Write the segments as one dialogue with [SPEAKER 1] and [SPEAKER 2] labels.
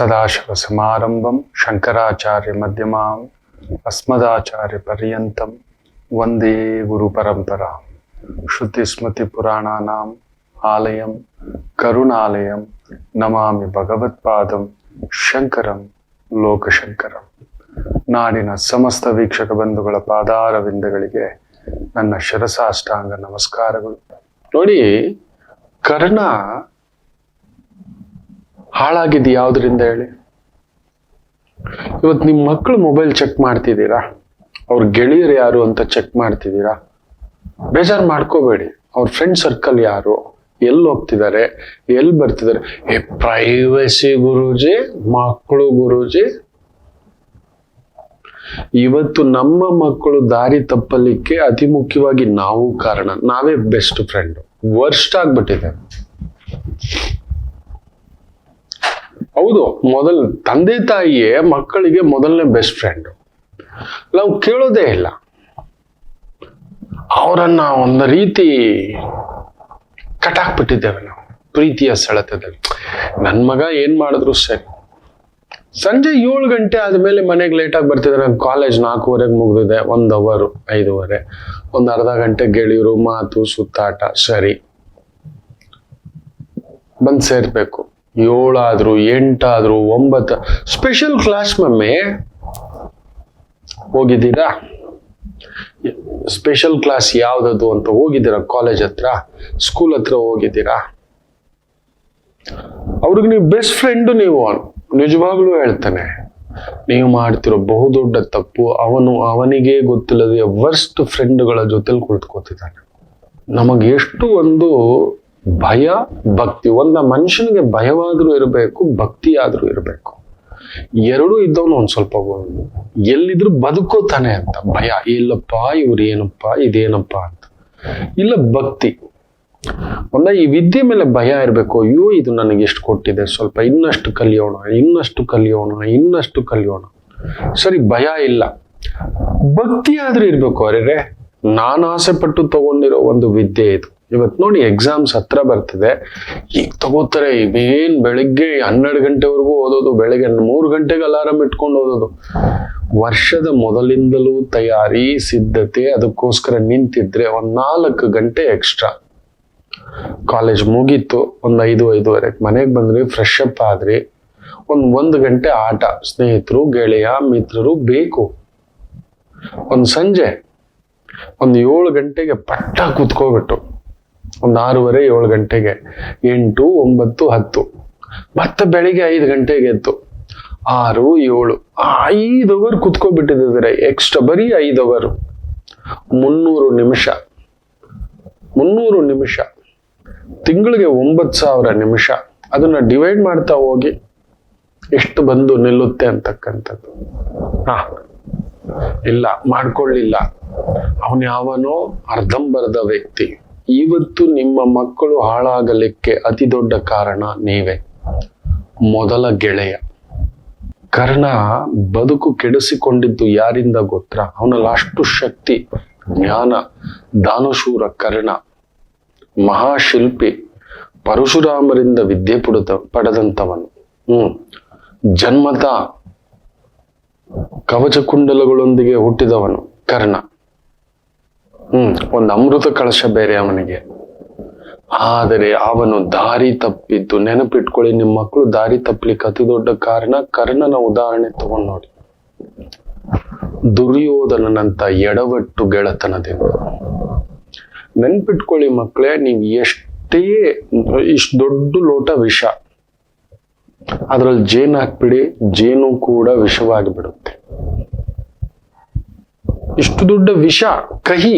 [SPEAKER 1] ಸದಾಶಿವ ಸಮಾರಂಭಂ ಶಂಕರಾಚಾರ್ಯ ಮಧ್ಯಮಾಂ ಅಸ್ಮದಾಚಾರ್ಯ ಪರ್ಯಂತಂ ವಂದೇ ಗುರು ಪರಂಪರಾ ಶ್ರುತಿ ಸ್ಮೃತಿ ಪುರಾಣಾನಾಂ ಆಲಯಂ ಕರುಣಾಲಯಂ ನಮಾಮಿ ಭಗವತ್ಪಾದಂ ಶಂಕರಂ ಲೋಕಶಂಕರಂ ನಾಡಿನ ಸಮಸ್ತ ವೀಕ್ಷಕ ಬಂಧುಗಳ ಪಾದಾರವಿಂದಗಳಿಗೆ ನನ್ನ ಶಿರಸಾಷ್ಟಾಂಗ ನಮಸ್ಕಾರಗಳು. ನೋಡಿ, ಕರ್ಣ ಹಾಳಾಗಿದ್ದು ಯಾವುದರಿಂದ ಹೇಳಿ? ಇವತ್ತು ನಿಮ್ಮ ಮಕ್ಕಳು ಮೊಬೈಲ್ ಚೆಕ್ ಮಾಡ್ತಿದ್ದೀರಾ? ಅವ್ರ ಗೆಳೆಯರು ಯಾರು ಅಂತ ಚೆಕ್ ಮಾಡ್ತಿದ್ದೀರಾ? ಬೇಜಾರು ಮಾಡ್ಕೋಬೇಡಿ. ಅವ್ರ ಫ್ರೆಂಡ್ ಸರ್ಕಲ್ ಯಾರು? ಎಲ್ಲಿ ಹೋಗ್ತಿದ್ದಾರೆ ಎಲ್ಲಿ ಬರ್ತಿದ್ದಾರೆ ಏ ಪ್ರೈವಸಿ ಗುರೂಜಿ ಮಕ್ಕಳು ಗುರೂಜಿ. ಇವತ್ತು ನಮ್ಮ ಮಕ್ಕಳು ದಾರಿ ತಪ್ಪಲಿಕ್ಕೆ ಅತಿ ಮುಖ್ಯವಾಗಿ ನಾವು ಕಾರಣ. ನಾವೇ ಬೆಸ್ಟ್ ಫ್ರೆಂಡ್ ವರ್ಸ್ಟ್ ಆಗ್ಬಿಟ್ಟಿದೆ. ಹೌದು, ಮೊದಲ ತಂದೆ ತಾಯಿಯೇ ಮಕ್ಕಳಿಗೆ ಮೊದಲನೇ ಬೆಸ್ಟ್ ಫ್ರೆಂಡ್ ನಾವು ಕೇಳೋದೇ ಇಲ್ಲ. ಅವರನ್ನ ಒಂದು ರೀತಿ ಕಟಾಕ್ಬಿಟ್ಟಿದ್ದೇವೆ ನಾವು, ಪ್ರೀತಿಯ ಸೆಳೆತದಲ್ಲಿ. ನನ್ನ ಮಗ ಏನ್ ಮಾಡಿದ್ರು ಸರಿ. ಸಂಜೆ ಏಳು ಗಂಟೆ ಆದ್ಮೇಲೆ ಮನೆಗೆ ಲೇಟಾಗಿ ಬರ್ತಿದ್ದಾರೆ. ಕಾಲೇಜ್ ನಾಲ್ಕೂವರೆಗೆ ಮುಗಿದಿದೆ, ಒಂದು ಅವರು ಐದೂವರೆ. ಒಂದು ಅರ್ಧ ಗಂಟೆ ಗೆಳೆಯರು ಮಾತು, ಸುತ್ತಾಟ, ಸರಿ. ಬಂದು ಸೇರ್ಬೇಕು. ಏಳಾದ್ರು, ಎಂಟಾದ್ರು, ಒಂಬತ್ತು. ಸ್ಪೆಷಲ್ ಕ್ಲಾಸ್ ಮಮ್ಮಿ, ಹೋಗಿದ್ದೀರಾ? ಸ್ಪೆಷಲ್ ಕ್ಲಾಸ್ ಯಾವ್ದದು ಅಂತ ಹೋಗಿದ್ದೀರಾ ಕಾಲೇಜ್ ಹತ್ರ? ಸ್ಕೂಲ್ ಹತ್ರ ಹೋಗಿದ್ದೀರಾ? ಅವ್ರಿಗೆ ನೀವು ಬೆಸ್ಟ್ ಫ್ರೆಂಡು ನೀವು, ನಿಜವಾಗ್ಲೂ ಹೇಳ್ತಾನೆ. ನೀವು ಮಾಡ್ತಿರೋ ಬಹುದೊಡ್ಡ ತಪ್ಪು, ಅವನು, ಅವನಿಗೆ ಗೊತ್ತಿಲ್ಲದೆ ವರ್ಸ್ಟ್ ಫ್ರೆಂಡ್ಗಳ ಜೊತೆಲಿ ಕುಳಿತುಕೋತಿದ್ದಾನೆ. ನಮಗೆ ಎಷ್ಟು ಒಂದು ಭಯ, ಭಕ್ತಿ. ಒಂದ ಮನುಷ್ಯನಿಗೆ ಭಯವಾದ್ರೂ ಇರಬೇಕು ಭಕ್ತಿ ಆದ್ರೂ ಇರಬೇಕು. ಎರಡೂ ಇದ್ದವನು ಒಂದ್ ಸ್ವಲ್ಪ ಎಲ್ಲಿದ್ರು ಬದುಕೋತಾನೆ ಅಂತ. ಭಯ, ಇಲ್ಲಪ್ಪ ಇವ್ರು ಏನಪ್ಪ ಇದೇನಪ್ಪ ಅಂತ. ಇಲ್ಲ, ಭಕ್ತಿ. ಒಂದ ಈ ವಿದ್ಯೆ ಮೇಲೆ ಭಯ ಇರಬೇಕು. ಅಯ್ಯೋ, ಇದು ನನಗೆ ಎಷ್ಟು ಕೊಟ್ಟಿದೆ. ಸ್ವಲ್ಪ ಇನ್ನಷ್ಟು ಕಲಿಯೋಣ ಇನ್ನಷ್ಟು ಕಲಿಯೋಣ ಇನ್ನಷ್ಟು ಕಲಿಯೋಣ. ಸರಿ, ಭಯ ಇಲ್ಲ. ಭಕ್ತಿ ಆದ್ರೂ ಇರ್ಬೇಕು. ಅರೆ ನಾನು ಆಸೆ ಪಟ್ಟು ತಗೊಂಡಿರೋ ಒಂದು ವಿದ್ಯೆ ಇದು. ಇವತ್ತು ನೋಡಿ ಎಕ್ಸಾಮ್ಸ್ ಹತ್ರ ಬರ್ತಿದೆ. ಈಗ ತಗೋತಾರೆ ಏನು ಬೆಳಿಗ್ಗೆ ಹನ್ನೆರಡು ಗಂಟೆವರೆಗೂ ಓದೋದು, ಬೆಳಿಗ್ಗೆ ಮೂರು ಗಂಟೆಗೆ ಅಲಾರಾಮ್ ಇಟ್ಕೊಂಡು ಓದೋದು. ವರ್ಷದ ಮೊದಲಿಂದಲೂ ತಯಾರಿ, ಸಿದ್ಧತೆ, ಅದಕ್ಕೋಸ್ಕರ ನಿಂತಿದ್ರೆ ಒಂದು ನಾಲ್ಕು ಗಂಟೆ ಎಕ್ಸ್ಟ್ರಾ ಕಾಲೇಜ್ ಮುಗೀತು, ಒಂದು ಐದು, ಐದುವರೆಗೆ ಮನೆಗೆ ಬಂದ್ರಿ ಫ್ರೆಶ್ ಅಪ್ ಆದ್ರಿ ಒಂದು ಒಂದು ಗಂಟೆ ಆಟ, ಸ್ನೇಹಿತರು, ಗೆಳೆಯ, ಮಿತ್ರರು ಬೇಕು. ಒಂದು ಸಂಜೆ, ಒಂದು ಏಳು ಗಂಟೆಗೆ ಪಟ್ಟ ಕುತ್ಕೋಬಿಟ್ಟು. ಒಂದ್ ಆರೂವರೆ, ಏಳು ಗಂಟೆಗೆ. ಎಂಟು, ಒಂಬತ್ತು, ಹತ್ತು. ಮತ್ತೆ ಬೆಳಿಗ್ಗೆ ಐದು ಗಂಟೆಗೆ ಎದ್ದು ಆರು, ಏಳು. ಐದು ಅವರ್ ಕುತ್ಕೋಬಿಟ್ಟಿದ್ದಾರೆ ಎಕ್ಸ್ಟ್ರಾ ಬರೀ ಐದು ಅವರ್ ಮುನ್ನೂರು ನಿಮಿಷ. ಮುನ್ನೂರು ನಿಮಿಷ. ತಿಂಗಳಿಗೆ ಒಂಬತ್ತು ಸಾವಿರ ನಿಮಿಷ. ಅದನ್ನ ಡಿವೈಡ್ ಮಾಡ್ತಾ ಹೋಗಿ ಎಷ್ಟು ಬಂದು ನಿಲ್ಲುತ್ತೆ ಅಂತಕ್ಕಂಥದ್ದು. ಹಾ, ಇಲ್ಲ, ಮಾಡ್ಕೊಳ್ಳಿಲ್ಲ. ಅವನು ಯಾವನೋ ಅರ್ಧಂಬರ್ಧ ವ್ಯಕ್ತಿ. ಇವತ್ತು ನಿಮ್ಮ ಮಕ್ಕಳು ಹಾಳಾಗಲಿಕ್ಕೆ ಅತಿ ದೊಡ್ಡ ಕಾರಣ ನೀವೇ. ಮೊದಲ ಗೆಳೆಯ. ಕರ್ಣ ಬದುಕು ಕೆಡಿಸಿಕೊಂಡಿದ್ದು ಯಾರಿಂದ ಗೊತ್ತಾ? ಅವನಲ್ಲಿ ಅಷ್ಟು ಶಕ್ತಿ, ಜ್ಞಾನ, ದಾನಶೂರ ಕರ್ಣ. ಮಹಾಶಿಲ್ಪಿ, ಪರಶುರಾಮರಿಂದ ವಿದ್ಯೆ ಪಡೆದ ಪಡೆದಂತವನು ಹ್ಮ್. ಜನ್ಮತ ಕವಚ ಕುಂಡಲಗಳೊಂದಿಗೆ ಹುಟ್ಟಿದವನು ಕರ್ಣ. ಹ್ಮ್. ಒಂದು ಅಮೃತ ಕಳಶ ಬೇರೆ ಅವನಿಗೆ. ಆದರೆ ಅವನು ದಾರಿ ತಪ್ಪಿದ್ದು ನೆನಪಿಟ್ಕೊಳ್ಳಿ ನಿಮ್ಮ ಮಕ್ಕಳು ದಾರಿ ತಪ್ಪಲಿಕ್ಕೆ ಅತಿ ದೊಡ್ಡ ಕಾರಣ ಕರ್ಣನ ಉದಾಹರಣೆ ತಗೊಂಡ್ ನೋಡಿ. ದುರ್ಯೋಧನನಂತ ಎಡವಟ್ಟು ಗೆಳತನದಿಂದ. ನೆನ್ಪಿಟ್ಕೊಳ್ಳಿ ಮಕ್ಕಳೇ, ನೀವು ಎಷ್ಟೇ ಇಷ್ಟು ದೊಡ್ಡ ಲೋಟ ವಿಷ, ಅದ್ರಲ್ಲಿ ಜೇನು ಹಾಕ್ಬಿಡಿ, ಜೇನು ಕೂಡ ವಿಷವಾಗಿ ಬಿಡುತ್ತೆ ಇಷ್ಟು ದೊಡ್ಡ ವಿಷ, ಕಹಿ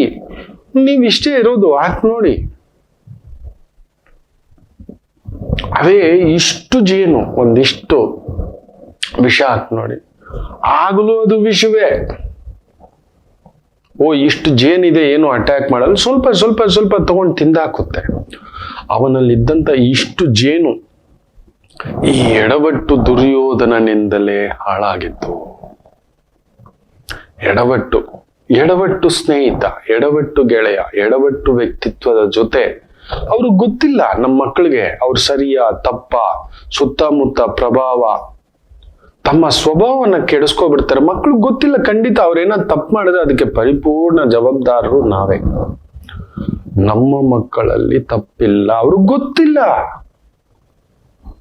[SPEAKER 1] ನೀವು ಇಷ್ಟೇ ಇರೋದು, ಹಾಕಿ ನೋಡಿ. ಅವೇ ಇಷ್ಟು ಜೇನು, ಒಂದಿಷ್ಟು ವಿಷ ಹಾಕ್ ನೋಡಿ. ಆಗಲೂ ಅದು ವಿಷವೇ. ಓ, ಇಷ್ಟು ಜೇನಿದೆ, ಏನು ಅಟ್ಯಾಕ್ ಮಾಡಲ್ಲ. ಸ್ವಲ್ಪ ಸ್ವಲ್ಪ ಸ್ವಲ್ಪ ತಗೊಂಡು ತಿಂದಾಕುತ್ತೆ. ಅವನಲ್ಲಿದ್ದಂಥ ಇಷ್ಟು ಜೇನು ಈ ಎಡವಟ್ಟು ದುರ್ಯೋಧನನಿಂದಲೇ ಹಾಳಾಗಿತ್ತು. ಎಡವಟ್ಟು. ಎಡವಟ್ಟು ಸ್ನೇಹಿತ, ಎಡವಟ್ಟು ಗೆಳೆಯ, ಎಡವಟ್ಟು ವ್ಯಕ್ತಿತ್ವದ ಜೊತೆ ಅವ್ರಿಗೆ ಗೊತ್ತಿಲ್ಲ. ನಮ್ಮ ಮಕ್ಕಳಿಗೆ ಅವ್ರು ಸರಿಯ, ತಪ್ಪ, ಸುತ್ತಮುತ್ತ ಪ್ರಭಾವ, ತಮ್ಮ ಸ್ವಭಾವವನ್ನು ಕೆಡಿಸ್ಕೊಬಿಡ್ತಾರೆ. ಮಕ್ಕಳು ಗೊತ್ತಿಲ್ಲ, ಖಂಡಿತ ಅವ್ರೇನ ತಪ್ಪು ಮಾಡಿದ್ರೆ ಅದಕ್ಕೆ ಪರಿಪೂರ್ಣ ಜವಾಬ್ದಾರರು ನಾವೇ. ನಮ್ಮ ಮಕ್ಕಳಲ್ಲಿ ತಪ್ಪಿಲ್ಲ. ಅವ್ರಿಗೆ ಗೊತ್ತಿಲ್ಲ.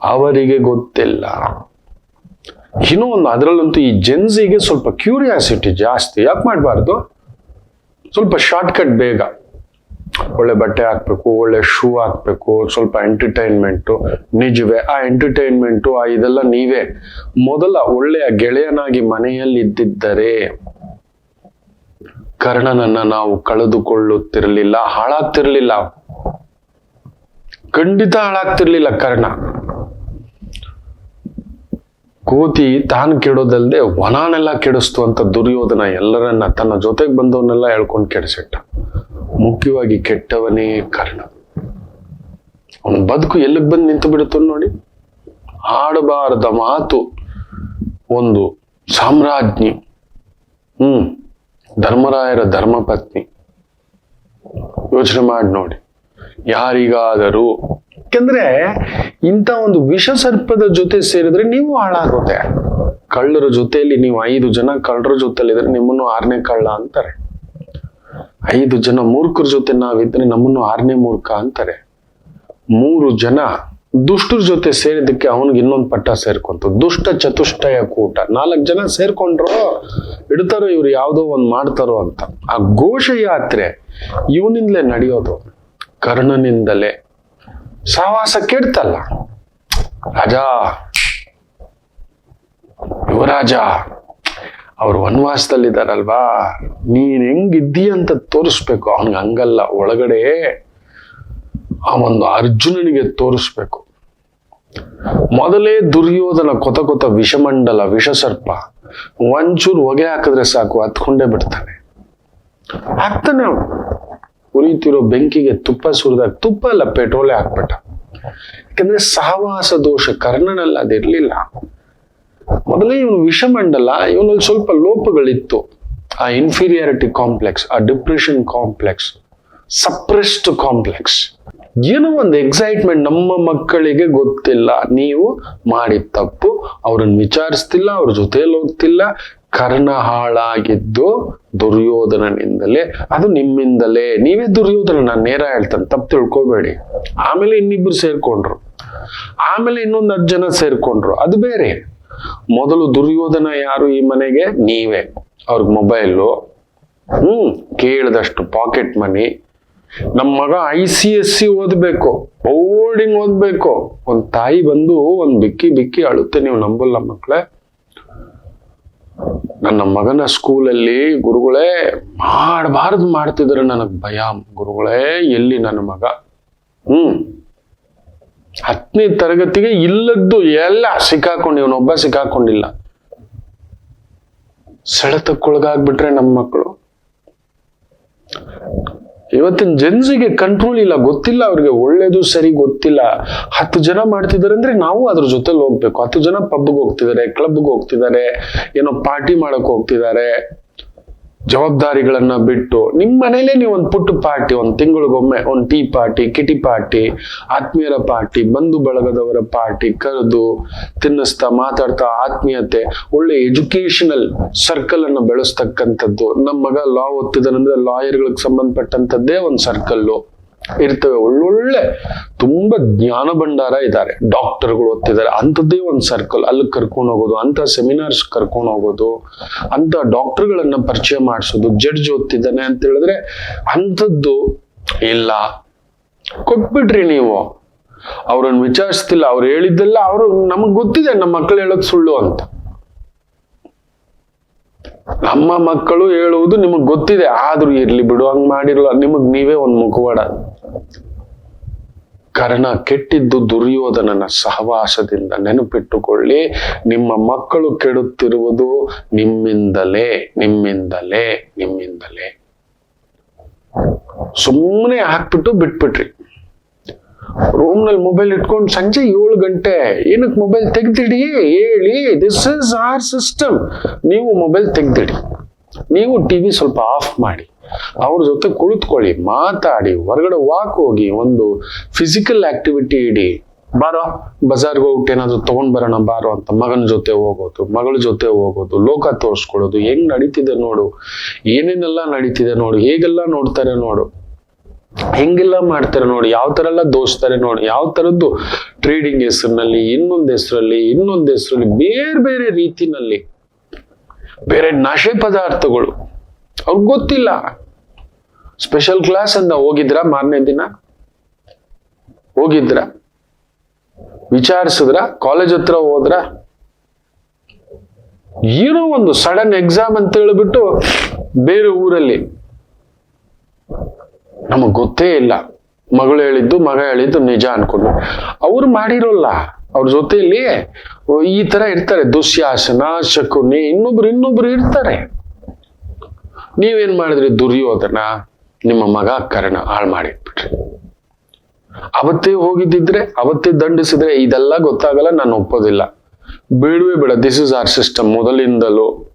[SPEAKER 1] ಅವರಿಗೆ ಗೊತ್ತಿಲ್ಲ. ಇನ್ನೂ ಒಂದು ಅದರಲ್ಲಂತೂ ಈ ಜೆನ್ಸಿಗೆ ಸ್ವಲ್ಪ ಕ್ಯೂರಿಯಾಸಿಟಿ ಜಾಸ್ತಿ. ಯಾಕೆ ಮಾಡಬಾರ್ದು? ಸ್ವಲ್ಪ ಶಾರ್ಟ್ಕಟ್ ಬೇಗ. ಒಳ್ಳೆ ಬಟ್ಟೆ ಹಾಕ್ಬೇಕು, ಒಳ್ಳೆ ಶೂ ಹಾಕ್ಬೇಕು, ಸ್ವಲ್ಪ ಎಂಟರ್ಟೈನ್ಮೆಂಟು ನಿಜವೇ, ಆ ಎಂಟರ್ಟೈನ್ಮೆಂಟು ಆ ಇದೆಲ್ಲ ನೀವೇ. ಮೊದಲ ಒಳ್ಳೆಯ ಗೆಳೆಯನಾಗಿ ಮನೆಯಲ್ಲಿ ಇದ್ದಿದ್ದರೆ ಕರ್ಣನನ್ನ ನಾವು ಕಳೆದುಕೊಳ್ಳುತ್ತಿರಲಿಲ್ಲ, ಹಾಳಾಗ್ತಿರ್ಲಿಲ್ಲ. ಖಂಡಿತ ಹಾಳಾಗ್ತಿರ್ಲಿಲ್ಲ ಕರ್ಣ. ಕೋತಿ ತಾನು ಕೆಡೋದಲ್ಲದೆ ವನಾನೆಲ್ಲ ಕೆಡಿಸ್ತು ಅಂತ ದುರ್ಯೋಧನ ಎಲ್ಲರನ್ನ ತನ್ನ ಜೊತೆಗೆ ಬಂದವನ್ನೆಲ್ಲ ಹೇಳ್ಕೊಂಡು ಕೆಡಿಸಿಟ್ಟ. ಮುಖ್ಯವಾಗಿ ಕೆಟ್ಟವನೇ ಕಾರಣ. ಅವನ ಬದುಕು ಎಲ್ಲಿಗೆ ಬಂದು ನಿಂತು ಬಿಡುತ್ತ ನೋಡಿ. ಆಡಬಾರದ ಮಾತು ಒಂದು ಸಾಮ್ರಾಜ್ಞಿ. ಹ್ಮ್, ಧರ್ಮರಾಯರ ಧರ್ಮಪತ್ನಿ ಯೋಚನೆ ಮಾಡಿ ನೋಡಿ. ಯಾರಿಗಾದರೂ ಯಾಕೆಂದ್ರೆ ಇಂಥ ಒಂದು ವಿಷ ಸರ್ಪದ ಜೊತೆ ಸೇರಿದ್ರೆ ನೀವು ಹಾಳಾಗುತ್ತೆ. ಕಳ್ಳರ ಜೊತೆಯಲ್ಲಿ ನೀವು ಐದು ಜನ, ಕಳ್ಳರ ಜೊತೆಲಿ ಇದ್ರೆ ನಿಮ್ಮನ್ನು ಆರನೇ ಕಳ್ಳ ಅಂತಾರೆ. ಐದು ಜನ ಮೂರ್ಖರ ಜೊತೆ ನಾವಿದ್ರೆ ನಮ್ಮನ್ನು ಆರನೇ ಮೂರ್ಖ ಅಂತಾರೆ. ಮೂರು ಜನ ದುಷ್ಟರ ಜೊತೆ ಸೇರಿದ್ದಕ್ಕೆ ಅವನಿಗೆ ಇನ್ನೊಂದು ಪಟ್ಟ ಸೇರ್ಕೊಂತು. ದುಷ್ಟ ಚತುಷ್ಟಯ ಕೂಟ. ನಾಲ್ಕು ಜನ ಸೇರ್ಕೊಂಡ್ರು, ಇಡ್ತಾರೋ ಇವ್ರು ಯಾವುದೋ ಒಂದು ಮಾಡ್ತಾರೋ ಅಂತ. ಆ ಘೋಷಯಾತ್ರೆ ಇವನಿಂದಲೇ ನಡೆಯೋದು. ಕರ್ಣನಿಂದಲೇ. ಸಹವಾಸ ಕೆಡ್ತಲ್ಲ ರಾಜ, ಯುವರಾಜ, ಅವರು ವನವಾಸದಲ್ಲಿದ್ದಾರಲ್ವಾ? ನೀನ್ ಹೆಂಗಿದ್ದೀಯ ಅಂತ ತೋರಿಸ್ಬೇಕು. ಅವನಿಗೆ ಹಂಗಲ್ಲ, ಒಳಗಡೆ ಆ ಒಂದು ಅರ್ಜುನನಿಗೆ ತೋರಿಸ್ಬೇಕು. ಮೊದಲೇ ದುರ್ಯೋಧನ ಕೊತ ಕೊತ ವಿಷಮಂಡಲ, ವಿಷಸರ್ಪ, ಒಂಚೂರು ಹೊಗೆ ಹಾಕಿದ್ರೆ ಸಾಕು ಹತ್ಕೊಂಡೇ ಬಿಡ್ತಾನೆ. ಹಾಕ್ತಾನೆ ಅವನು. ಉರಿತಿರೋ ಬೆಂಕಿಗೆ ತುಪ್ಪ ಸುರಿದಾಗ ತುಪ್ಪ ಅಲ್ಲ, ಪೆಟ್ರೋಲೇ ಹಾಕ್ಬಿಟ್ಟ. ಯಾಕಂದ್ರೆ ಸಹವಾಸ ದೋಷ, ಕರ್ಣನಲ್ಲಿ ಅದಿರ್ಲಿಲ್ಲ ಮೊದಲೇ ಇವನು ವಿಷಮಂಡಲ, ಇವನಲ್ಲಿ ಸ್ವಲ್ಪ ಲೋಪಗಳಿತ್ತು. ಆ ಇನ್ಫೀರಿಯಾರಿಟಿ ಕಾಂಪ್ಲೆಕ್ಸ್ ಆ ಡಿಪ್ರೆಷನ್ ಕಾಂಪ್ಲೆಕ್ಸ್ ಸಪ್ರೆಸ್ಡ್ ಕಾಂಪ್ಲೆಕ್ಸ್ ಏನೋ ಒಂದು ಎಕ್ಸೈಟ್ಮೆಂಟ್ ನಮ್ಮ ಮಕ್ಕಳಿಗೆ ಗೊತ್ತಿಲ್ಲ. ನೀವು ಮಾಡಿದ ತಪ್ಪು, ಅವ್ರನ್ನ ವಿಚಾರಿಸ್ತಿಲ್ಲ, ಅವ್ರ ಜೊತೆಯಲ್ಲಿ ಹೋಗ್ತಿಲ್ಲ ಕರ್ಣ ಹಾಳಾಗಿದ್ದು ದುರ್ಯೋಧನನಿಂದಲೇ, ಅದು ನಿಮ್ಮಿಂದಲೇ. ನೀವೇ ದುರ್ಯೋಧನ ನಾನು ನೇರ ಹೇಳ್ತಾನೆ, ತಪ್ಪು ತಿಳ್ಕೊಬೇಡಿ. ಆಮೇಲೆ ಇನ್ನಿಬ್ರು ಸೇರ್ಕೊಂಡ್ರು. ಆಮೇಲೆ ಇನ್ನೊಂದು ಹತ್ತು ಜನ ಸೇರ್ಕೊಂಡ್ರು, ಅದು ಬೇರೆ. ಮೊದಲು ದುರ್ಯೋಧನ ಯಾರು ಈ ಮನೆಗೆ? ನೀವೇ. ಅವ್ರಿಗೆ ಮೊಬೈಲು, ಹ್ಮ್, ಕೇಳಿದಷ್ಟು ಪಾಕೆಟ್ ಮನಿ. ನಮ್ಮ ಮಗ ಐ ಸಿ ಎಸ್ ಸಿ ಓದ್ಬೇಕು, ಬೋರ್ಡಿಂಗ್ ಓದ್ಬೇಕು. ಒಂದ್ ತಾಯಿ ಬಂದು ಒಂದ್ ಬಿಕ್ಕಿ ಬಿಕ್ಕಿ ಅಳುತ್ತೆ, ನೀವು ನಂಬಲ್ಲ ಮಕ್ಕಳೇ ನನ್ನ ಮಗನ ಸ್ಕೂಲಲ್ಲಿ ಗುರುಗಳೇ ಮಾಡಬಾರ್ದು ಮಾಡ್ತಿದ್ರೆ ನನಗ್ ಭಯ. ಗುರುಗಳೇ, ಎಲ್ಲಿ ನನ್ನ ಮಗ? ಹ್ಮ್. ಹತ್ತನೇ ತರಗತಿಗೆ ಇಲ್ಲದ್ದು ಎಲ್ಲ ಸಿಕ್ಕಾಕೊಂಡು, ಇವನೊಬ್ಬ ಸಿಕ್ಕಾಕೊಂಡಿಲ್ಲ. ಸೆಳೆತಕ್ಕೊಳಗಾಗ್ಬಿಟ್ರೆ ನಮ್ಮ ಮಕ್ಕಳು ಇವತ್ತಿನ ಜನ್ಸಿಗೆ ಕಂಟ್ರೋಲ್ ಇಲ್ಲ, ಗೊತ್ತಿಲ್ಲ, ಅವ್ರಿಗೆ ಒಳ್ಳೇದು ಸರಿ ಗೊತ್ತಿಲ್ಲ. ಹತ್ತು ಜನ ಮಾಡ್ತಿದಾರೆ ಅಂದ್ರೆ ನಾವು ಅದ್ರ ಜೊತೆಲಿ ಹೋಗ್ಬೇಕು. ಹತ್ತು ಜನ ಪಬ್ಗೆ ಹೋಗ್ತಿದ್ದಾರೆ ಕ್ಲಬ್ಗೆ ಹೋಗ್ತಿದ್ದಾರೆ, ಏನೋ ಪಾರ್ಟಿ ಮಾಡಕ್ ಹೋಗ್ತಿದ್ದಾರೆ. ಜವಾಬ್ದಾರಿಗಳನ್ನ ಬಿಟ್ಟು ನಿಮ್ಮ ಮನೇಲೆ ನೀವು ಒಂದು ಪುಟ್ಟ ಪಾರ್ಟಿ, ಒಂದು ತಿಂಗಳಿಗೊಮ್ಮೆ ಒಂದು ಟೀ ಪಾರ್ಟಿ, ಕಿಟಿ ಪಾರ್ಟಿ, ಆತ್ಮೀಯರ ಪಾರ್ಟಿ, ಬಂಧು ಬಳಗದವರ ಪಾರ್ಟಿ, ಕರೆದು, ತಿನ್ನಿಸ್ತಾ ಮಾತಾಡ್ತಾ ಆತ್ಮೀಯತೆ, ಒಳ್ಳೆ ಎಜುಕೇಶನಲ್ ಸರ್ಕಲ್ ಅನ್ನ ಬೆಳೆಸ್ತಕ್ಕಂಥದ್ದು. ನಮ್ಮ ಮಗ ಲಾ ಓದ್ತಿದ್ದಾನಂದ್ರೆ ಲಾಯರ್ಗಳಿಗೆ ಸಂಬಂಧಪಟ್ಟಂತದ್ದೇ ಒಂದು ಸರ್ಕಲ್ಲು. ಇರ್ತವೆ. ಒಳ್ಳೊಳ್ಳೆ ತುಂಬಾ ಜ್ಞಾನ ಭಂಡಾರ ಇದ್ದಾರೆ ಡಾಕ್ಟರ್ಗಳು ಓದ್ತಿದ್ದಾರೆ ಅಂಥದ್ದೇ ಒಂದು ಸರ್ಕಲ್ ಅಲ್ಲಿ ಕರ್ಕೊಂಡು ಹೋಗೋದು ಅಂತ ಸೆಮಿನಾರ್ಸ್ ಕರ್ಕೊಂಡು ಹೋಗೋದು ಅಂತ ಡಾಕ್ಟರ್ಗಳನ್ನ ಪರಿಚಯ ಮಾಡಿಸೋದು ಜಡ್ಜ್ ಓದ್ತಿದ್ದಾನೆ ಅಂತ ಹೇಳಿದ್ರೆ ಅಂಥದ್ದು ಇಲ್ಲ. ಕೊಟ್ಬಿಟ್ರಿ ನೀವು. ಅವ್ರನ್ನ ವಿಚಾರಿಸ್ತಿಲ್ಲ. ಅವ್ರು ಹೇಳಿದ್ದೆಲ್ಲ ಅವರು ನಮಗ್ ಗೊತ್ತಿದೆ. ನಮ್ಮ ಮಕ್ಕಳು ಹೇಳೋದು ಸುಳ್ಳು ಅಂತ. ನಮ್ಮ ಮಕ್ಕಳು ಹೇಳುವುದು ನಿಮಗ್ ಗೊತ್ತಿದೆ. ಆದ್ರೂ ಇರ್ಲಿ ಬಿಡು. ಹಂಗ್ ಮಾಡಿರಲ್ಲ ನಿಮಗ್ ನೀವೇ ಒಂದ್ ಮುಖವಾಡ. ಕರ್ಣ ಕೆಟ್ಟಿದ್ದು ದುರ್ಯೋಧನನ ಸಹವಾಸದಿಂದ ನೆನಪಿಟ್ಟುಕೊಳ್ಳಿ. ನಿಮ್ಮ ಮಕ್ಕಳು ಕೆಡುತ್ತಿರುವುದು ನಿಮ್ಮಿಂದಲೇ ನಿಮ್ಮಿಂದಲೇ ನಿಮ್ಮಿಂದಲೇ. ಸುಮ್ಮನೆ ಹಾಕ್ಬಿಟ್ಟು ಬಿಟ್ಬಿಟ್ರಿ. ರೂಮ್ನಲ್ಲಿ ಮೊಬೈಲ್ ಇಟ್ಕೊಂಡು ಸಂಜೆ ಏಳು ಗಂಟೆ, ಏನಕ್ಕೆ ಮೊಬೈಲ್ ತೆಗ್ದಿಡಿ? ಹೇಳಿ ದಿಸ್ ಇಸ್ ಆರ್ ಸಿಸ್ಟಮ್ ನೀವು ಮೊಬೈಲ್ ತೆಗ್ದಿಡಿ. ನೀವು ಟಿವಿ ಸ್ವಲ್ಪ ಆಫ್ ಮಾಡಿ. ಅವ್ರ ಜೊತೆ ಕುಳಿತುಕೊಳ್ಳಿ, ಮಾತಾಡಿ, ಹೊರಗಡೆ ವಾಕ್ ಹೋಗಿ, ಒಂದು ಫಿಸಿಕಲ್ ಆಕ್ಟಿವಿಟಿ ಇಡಿ. ಬಾರೋ, ಬಜಾರ್ಗೆ ಹೋಗ್ಬಿಟ್ಟು ಏನಾದ್ರು ತಗೊಂಡ್ ಬರೋಣ, ಬಾರೋ ಅಂತ. ಮಗನ ಜೊತೆ ಹೋಗೋದು, ಮಗಳ ಜೊತೆ ಹೋಗೋದು, ಲೋಕ ತೋರಿಸ್ಕೊಳ್ಳೋದು, ಹೆಂಗ್ ನಡೀತಿದೆ ನೋಡು. ಏನೇನೆಲ್ಲ ನಡೀತಿದೆ ನೋಡು, ಹೇಗೆಲ್ಲ ನೋಡ್ತಾರೆ ನೋಡು. ಹೆಂಗೆಲ್ಲ ಮಾಡ್ತಾರೆ ನೋಡಿ, ಯಾವ ತರ ಎಲ್ಲ ದೋಸ್ತಾರೆ ನೋಡಿ, ಯಾವ ತರದ್ದು ಟ್ರೇಡಿಂಗ್ ಹೆಸರಿನಲ್ಲಿ, ಇನ್ನೊಂದ್ ಹೆಸರಲ್ಲಿ ಇನ್ನೊಂದ್ ಹೆಸರಲ್ಲಿ, ಬೇರೆ ಬೇರೆ ರೀತಿನಲ್ಲಿ ಬೇರೆ ನಶೆ ಪದಾರ್ಥಗಳು. ಅವ್ರಿಗೆ ಗೊತ್ತಿಲ್ಲ. ಸ್ಪೆಷಲ್ ಕ್ಲಾಸ್ ಅಂತ ಹೋಗಿದ್ರ ಮಾರನೇ ದಿನ? ಹೋಗಿದ್ರ? ವಿಚಾರಿಸಿದ್ರ? ಕಾಲೇಜ್ ಹತ್ರ ಹೋದ್ರ? ಏನೋ ಒಂದು ಸಡನ್ ಎಕ್ಸಾಮ್ ಅಂತ ಹೇಳ್ಬಿಟ್ಟು ಬೇರೆ ಊರಲ್ಲಿ. ನಮಗ್ ಗೊತ್ತೇ ಇಲ್ಲ. ಮಗಳು ಹೇಳಿದ್ದು, ಮಗ ಹೇಳಿದ್ದು ನಿಜ ಅನ್ಕೊಂಡು ಅವ್ರು ಮಾಡಿರೋಲ್ಲ. ಅವ್ರ ಜೊತೆಯಲ್ಲಿ ಈ ತರ ಇರ್ತಾರೆ. ದುಶ್ಯಾಸನ, ಶಕುನಿ, ಇನ್ನೊಬ್ರು ಇನ್ನೊಬ್ರು ಇರ್ತಾರೆ. ನೀವೇನ್ ಮಾಡಿದ್ರಿ? ದುರ್ಯೋಧನ? ನಿಮ್ಮ ಮಗ ಕರ್ಣ ಹಾಳು ಮಾಡಿಟ್ಬಿಟ್ರಿ. ಅವತ್ತೇ ಹೋಗಿದ್ದಿದ್ರೆ, ಅವತ್ತೇ ದಂಡಿಸಿದ್ರೆ ಇದೆಲ್ಲ ಗೊತ್ತಾಗಲ್ಲ, ನಾನು ಒಪ್ಪೋದಿಲ್ಲ. ಬೇಡವೇ ಬೇಡ ದಿಸ್ ಇಸ್ ಆರ್ ಸಿಸ್ಟಮ್ ಮೊದಲಿಂದಲೂ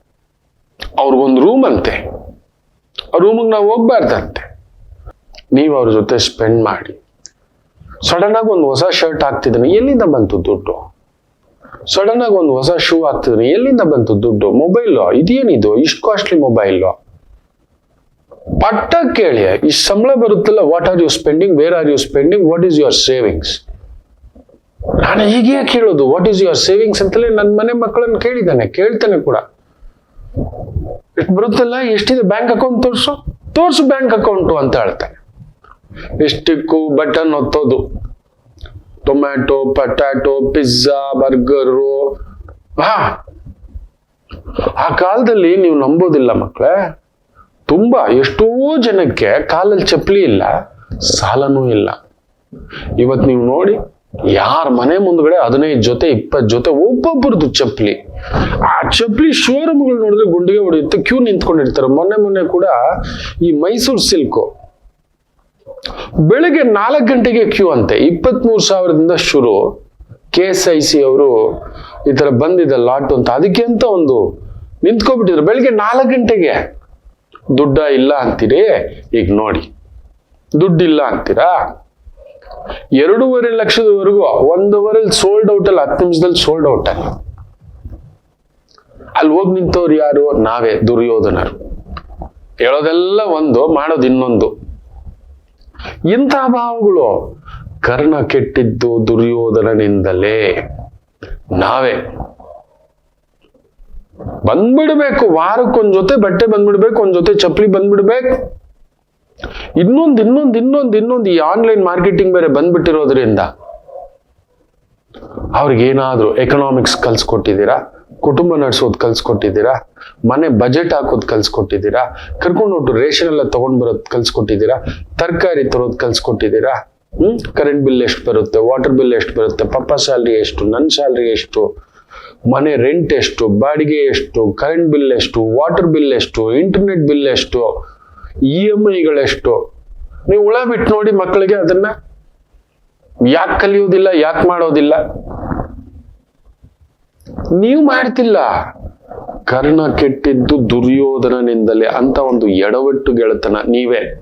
[SPEAKER 1] ಅವ್ರಿಗೊಂದು ರೂಮ್ ಅಂತೆ. ಆ ರೂಮಿಗೆ ನಾವು ಹೋಗ್ಬಾರ್ದಂತೆ. ನೀವು ಅವ್ರ ಜೊತೆ ಸ್ಪೆಂಡ್ ಮಾಡಿ. ಸಡನ್ ಆಗಿ ಒಂದು ಹೊಸ ಶರ್ಟ್ ಹಾಕ್ತಿದ್ದೀನಿ ಎಲ್ಲಿಂದ ಬಂತು ದುಡ್ಡು? ಸಡನ್ ಆಗಿ ಒಂದು ಹೊಸ ಶೂ ಹಾಕ್ತಿದ್ದೀನಿ ಎಲ್ಲಿಂದ ಬಂತು ದುಡ್ಡು? ಮೊಬೈಲು ಇದೇನಿದು? ಇಷ್ಟು ಕಾಸ್ಟ್ಲಿ ಮೊಬೈಲ್ ಪಟ್ಟ ಕೇಳಿ ಈ ಸಂಬಳ ಬರುತ್ತಲ್ಲ what are you spending where are you spending what is your savings ನಾನು ಹೀಗೆ ಕೇಳೋದು ವಾಟ್ ಈಸ್ ಯುವರ್ ಸೇವಿಂಗ್ಸ್ ಅಂತಲೇ ನನ್ನ ಮನೆ ಮಕ್ಕಳನ್ನು ಕೇಳಿದ್ದಾನೆ, ಕೇಳ್ತಾನೆ ಕೂಡ. ಎಷ್ಟು ಬರುತ್ತಲ್ಲ, ಎಷ್ಟಿದೆ ಬ್ಯಾಂಕ್ ಅಕೌಂಟ್ ತೋರಿಸು? ತೋರಿಸು ಬ್ಯಾಂಕ್ ಅಕೌಂಟು ಅಂತ ಹೇಳ್ತಾನೆ. ಎಷ್ಟಿಕ್ಕು ಬಟನ್ ಒತ್ತೋದು. ಟೊಮ್ಯಾಟೊ ಪಟಾಟೊ ಪಿಜ್ಜಾ ಬರ್ಗರು ಹಾ. ಆ ಕಾಲದಲ್ಲಿ ನೀವು ನಂಬೋದಿಲ್ಲ ಮಕ್ಕಳೇ ತುಂಬಾ ಎಷ್ಟೋ ಜನಕ್ಕೆ ಕಾಲಲ್ಲಿ ಚಪ್ಪಲಿ ಇಲ್ಲ, ಸಾಲನೂ ಇಲ್ಲ. ಇವತ್ತು ನೀವು ನೋಡಿ, ಯಾರ ಮನೆ ಮುಂದ್ಗಡೆ ಹದಿನೈದು ಜೊತೆ, ಇಪ್ಪತ್ತು ಜೊತೆ ಒಬ್ಬೊಬ್ಬರದು ಚಪ್ಪಲಿ. ಆ ಚಪ್ಪಲಿ ಶೋರೂಮ್ಗಳು ನೋಡಿದ್ರೆ ಗುಂಡಿಗೆ ಹೊಡೆಯುತ್ತೆ, ಕ್ಯೂ ನಿಂತ್ಕೊಂಡಿರ್ತಾರೆ ಮೊನ್ನೆ ಮೊನ್ನೆ ಕೂಡ ಈ ಮೈಸೂರು ಸಿಲ್ಕು, ಬೆಳಿಗ್ಗೆ ನಾಲ್ಕು ಗಂಟೆಗೆ ಕ್ಯೂ ಅಂತೆ. ಇಪ್ಪತ್ಮೂರು ಸಾವಿರದಿಂದ ಶುರು. ಕೆ ಎಸ್ ಐ ಸಿ ಅವರು ಈ ತರ ಬಂದಿದೆ ಲಾಟ್ ಅಂತ. ಅದಕ್ಕೆ ಅಂತ ಒಂದು ನಿಂತ್ಕೊಬಿಟ್ಟಿದ್ರು. ಬೆಳಿಗ್ಗೆ ನಾಲ್ಕು ಗಂಟೆಗೆ. ದುಡ್ಡ ಇಲ್ಲ ಅಂತೀರಿ? ಈಗ ನೋಡಿ. ದುಡ್ಡಿಲ್ಲ ಅಂತೀರಾ? ಎರಡೂವರೆ ಲಕ್ಷದವರೆಗೂ ಒಂದೂವರೆ ಸೋಲ್ಡ್ ಔಟ್ ಅಲ್ಲಿ, ಹತ್ತು ನಿಮಿಷದಲ್ಲಿ ಸೋಲ್ಡ್ ಔಟ್ ಅಲ್ಲಿ. ಅಲ್ಲಿ ಹೋಗಿ ನಿಂತವ್ರು ಯಾರು? ನಾವೇ, ದುರ್ಯೋಧನರು. ಹೇಳೋದೆಲ್ಲ ಒಂದು, ಮಾಡೋದು ಇನ್ನೊಂದು. ಇಂಥ ಭಾವಗಳು ಕರ್ಣ ಕೆಟ್ಟಿದ್ದು ದುರ್ಯೋಧನನಿಂದಲೇ. ನಾವೇ. ಬಂದ್ಬಿಡ್ಬೇಕು, ವಾರಕ್ಕೊಂದ್ ಜೊತೆ ಬಟ್ಟೆ ಬಂದ್ಬಿಡ್ಬೇಕು, ಒಂದ್ ಜೊತೆ ಚಪ್ಪಲಿ ಬಂದ್ಬಿಡ್ಬೇಕು. ಇನ್ನೊಂದ್ ಇನ್ನೊಂದ್ ಇನ್ನೊಂದ್ ಇನ್ನೊಂದ್ ಈ ಆನ್ಲೈನ್ ಮಾರ್ಕೆಟಿಂಗ್ ಬೇರೆ ಬಂದ್ಬಿಟ್ಟಿರೋದ್ರಿಂದ ಅವ್ರಿಗೇನಾದ್ರೂ ಎಕನಾಮಿಕ್ಸ್ ಕಲ್ಸ್ಕೊಟ್ಟಿದ್ದೀರಾ? ಕುಟುಂಬ ನಡೆಸೋದು ಕಲ್ಸ್ಕೊಟ್ಟಿದ್ದೀರಾ? ಮನೆ ಬಜೆಟ್ ಹಾಕೋದು ಕಲ್ಸ್ಕೊಟ್ಟಿದ್ದೀರಾ? ಕರ್ಕೊಂಡು ಹೊಟ್ಟು ರೇಷನ್ ಎಲ್ಲ ತಗೊಂಡ್ ಬರೋದು ಕಲ್ಸ್ಕೊಟ್ಟಿದ್ದೀರಾ? ತರಕಾರಿ ತರೋದು ಕಲ್ಸ್ಕೊಟ್ಟಿದ್ದೀರಾ? ಹ್ಮ್? ಕರೆಂಟ್ ಬಿಲ್ ಎಷ್ಟು ಬರುತ್ತೆ? ವಾಟರ್ ಬಿಲ್ ಎಷ್ಟು ಬರುತ್ತೆ? ಪಪ್ಪ ಸ್ಯಾಲ್ರಿ ಎಷ್ಟು? ನನ್ನ ಸ್ಯಾಲ್ರಿ ಎಷ್ಟು? ಮನೆ ರೆಂಟ್ ಎಷ್ಟು, ಬಾಡಿಗೆ ಎಷ್ಟು ಕರೆಂಟ್ ಬಿಲ್ ಎಷ್ಟು ವಾಟರ್ ಬಿಲ್ ಎಷ್ಟು ಇಂಟರ್ನೆಟ್ ಬಿಲ್ ಎಷ್ಟು ಇ ಎಂ ಐಗಳೆಷ್ಟು ನೀವು ಹುಳ ಬಿಟ್ಟು ನೋಡಿ ಮಕ್ಕಳಿಗೆ ಅದನ್ನ. ಯಾಕೆ ಕಲಿಯೋದಿಲ್ಲ, ಯಾಕೆ ಮಾಡೋದಿಲ್ಲ? ನೀವು ಮಾಡ್ತಿಲ್ಲ. ಕರ್ಣ ಕೆಟ್ಟಿದ್ದು ದುರ್ಯೋಧನನಿಂದಲೇ ಅಂತ ಒಂದು ಎಡವಟ್ಟು ಗೆಳೆತನ ನೀವೇ.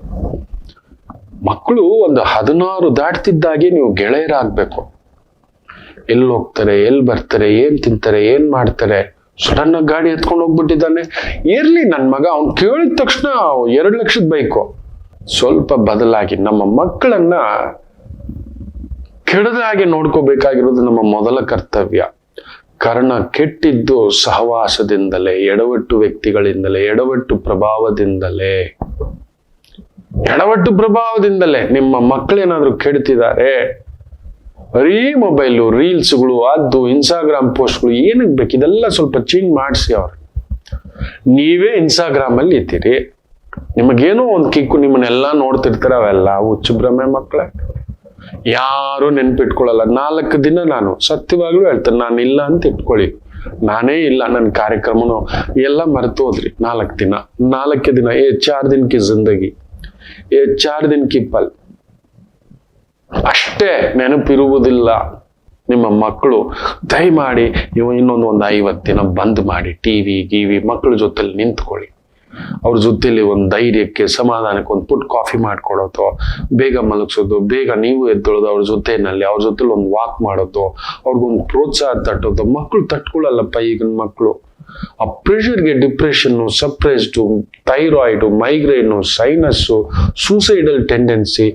[SPEAKER 1] ಮಕ್ಕಳು ಒಂದು ಹದಿನಾರು ದಾಟ್ತಿದ್ದಾಗೆ ನೀವು ಗೆಳೆಯರಾಗ್ಬೇಕು. ಎಲ್ಲಿ ಹೋಗ್ತಾರೆ, ಎಲ್ಲಿ ಬರ್ತಾರೆ, ಏನ್ ತಿಂತಾರೆ, ಏನ್ ಮಾಡ್ತಾರೆ? ಸಡನ್ ಆಗಿ ಗಾಡಿ ಎತ್ಕೊಂಡು ಹೋಗ್ಬಿಟ್ಟಿದ್ದಾನೆ. ಇರ್ಲಿ ನನ್ನ ಮಗ, ಅವ್ನು ಕೇಳಿದ ತಕ್ಷಣ ಎರಡು ಲಕ್ಷದ ಬೈಕು. ಸ್ವಲ್ಪ ಬದಲಾಗಿ ನಮ್ಮ ಮಕ್ಕಳನ್ನ ಕೆಡದಾಗೆ ನೋಡ್ಕೋಬೇಕಾಗಿರೋದು ನಮ್ಮ ಮೊದಲ ಕರ್ತವ್ಯ. ಕರ್ಣ ಕೆಟ್ಟಿದ್ದು ಸಹವಾಸದಿಂದಲೇ, ಎಡವಟ್ಟು ವ್ಯಕ್ತಿಗಳಿಂದಲೇ, ಎಡವಟ್ಟು ಪ್ರಭಾವದಿಂದಲೇ. ಎಡವಟ್ಟು ಪ್ರಭಾವದಿಂದಲೇ ನಿಮ್ಮ ಮಕ್ಕಳೇನಾದ್ರೂ ಕೆಡ್ತಿದ್ದಾರೆ ಬರೀ ಮೊಬೈಲು, ರೀಲ್ಸ್ಗಳು, ಅದು ಇನ್ಸ್ಟಾಗ್ರಾಮ್ ಪೋಸ್ಟ್ಗಳು, ಏನಕ್ಕೆ ಬೇಕು? ಇದೆಲ್ಲ ಸ್ವಲ್ಪ ಚೇಂಜ್ ಮಾಡಿಸಿ ಅವ್ರು. ನೀವೇ ಇನ್ಸ್ಟಾಗ್ರಾಮ್ ಅಲ್ಲಿ ಇದ್ದೀರಿ. ನಿಮಗೇನೋ ಒಂದು ಕಿಕ್ಕು ನಿಮ್ಮನ್ನೆಲ್ಲ ನೋಡ್ತಿರ್ತಾರೆ ಅವೆಲ್ಲ. ಹುಚ್ಚು ಭ್ರಮೆ ಮಕ್ಕಳೇ. ಯಾರು ನೆನ್ಪಿಟ್ಕೊಳ್ಳಲ್ಲ. ನಾಲ್ಕು ದಿನ ನಾನು ಸತ್ಯವಾಗ್ಲೂ ಹೇಳ್ತೇನೆ, ನಾನು ಇಲ್ಲ ಅಂತ ಇಟ್ಕೊಳ್ಳಿ. ನಾನೇ ಇಲ್ಲ, ನನ್ನ ಕಾರ್ಯಕ್ರಮನು ಎಲ್ಲ ಮರೆತು ಹೋದ್ರಿ ನಾಲ್ಕು ದಿನ. ನಾಲ್ಕೇ ದಿನ ಏ ಚಾರ್ ಕಿ ಜಿಂದಗಿ. ಏ ಚಾರ್ ದಿನ ಕಿ ಪಲ್ ಅಷ್ಟೇ ನೆನಪಿರುವುದಿಲ್ಲ. ನಿಮ್ಮ ಮಕ್ಕಳು, ದಯಮಾಡಿ ನೀವು ಇನ್ನೊಂದು ಒಂದು ಐವತ್ತು ದಿನ ಬಂದ್ ಮಾಡಿ ಟಿ ವಿ ಗಿವಿ ಮಕ್ಕಳ ಜೊತೆಲಿ ನಿಂತ್ಕೊಳ್ಳಿ. ಅವ್ರ ಜೊತೆಲಿ ಒಂದು ಧೈರ್ಯಕ್ಕೆ, ಸಮಾಧಾನಕ್ಕೆ ಒಂದು ಪುಟ್ ಕಾಫಿ ಮಾಡ್ಕೊಡೋದು ಬೇಗ ಮಲಗಿಸೋದು, ಬೇಗ ನೀವು ಎದ್ದೊಳೋದು ಅವ್ರ ಜೊತೆನಲ್ಲಿ, ಅವ್ರ ಜೊತೆಲಿ ಒಂದು ವಾಕ್ ಮಾಡೋದು, ಅವ್ರಿಗೊಂದು ಪ್ರೋತ್ಸಾಹ ತಟ್ಟೋದು, ಮಕ್ಕಳು ತಟ್ಕೊಳ್ಳಲ್ಲಪ್ಪ ಈಗಿನ ಮಕ್ಕಳು. ಆ ಪ್ರೆಷರ್ಗೆ depression suppressed thyroid migraine sinus suicidal tendency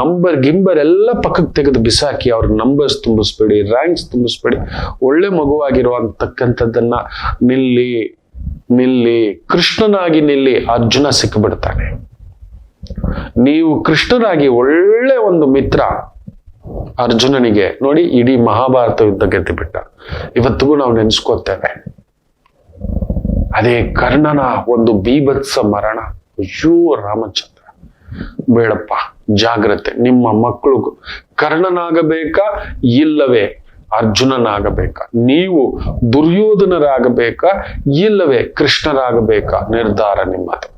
[SPEAKER 1] number ಗಿಂಬರ್ ಎಲ್ಲ ಪಕ್ಕಕ್ಕೆ ತೆಗೆದು ಬಿಸಾಕಿ ಅವ್ರ ನಂಬರ್ಸ್ ತುಂಬಿಸ್ಬೇಡಿ ರ್ಯಾಂಕ್ಸ್ ತುಂಬಿಸ್ಬೇಡಿ. ಒಳ್ಳೆ ಮಗುವಾಗಿರುವಂತಕ್ಕಂಥದ್ದನ್ನು ನಿಲ್ಲಿ ನಿಲ್ಲಿ, ಕೃಷ್ಣನಾಗಿ ನಿಲ್ಲಿ ಅರ್ಜುನ ಸಿಕ್ಕಿಬಿಡ್ತಾನೆ ನೀವು ಕೃಷ್ಣನಾಗಿ ಒಳ್ಳೆ ಒಂದು ಮಿತ್ರ ಅರ್ಜುನನಿಗೆ ನೋಡಿ ಇಡೀ ಮಹಾಭಾರತ ಯುದ್ಧ ಗೆದ್ದು ಬಿಟ್ಟ ಇವತ್ತಿಗೂ ನಾವು ನೆನೆಸ್ಕೋತೇವೆ. ಅದೇ ಕರ್ಣನ ಒಂದು ಬೀಭತ್ಸ ಮರಣ. ಅಯ್ಯೋ ರಾಮಚಂದ್ರ, ಬೇಡಪ್ಪ, ಜಾಗ್ರತೆ. ನಿಮ್ಮ ಮಕ್ಕಳು ಕರ್ಣನಾಗಬೇಕಾ, ಇಲ್ಲವೇ ಅರ್ಜುನನಾಗಬೇಕಾ? ನೀವು ದುರ್ಯೋಧನರಾಗಬೇಕಾ, ಇಲ್ಲವೇ ಕೃಷ್ಣರಾಗಬೇಕಾ? ನಿರ್ಧಾರ ನಿಮ್ಮದು.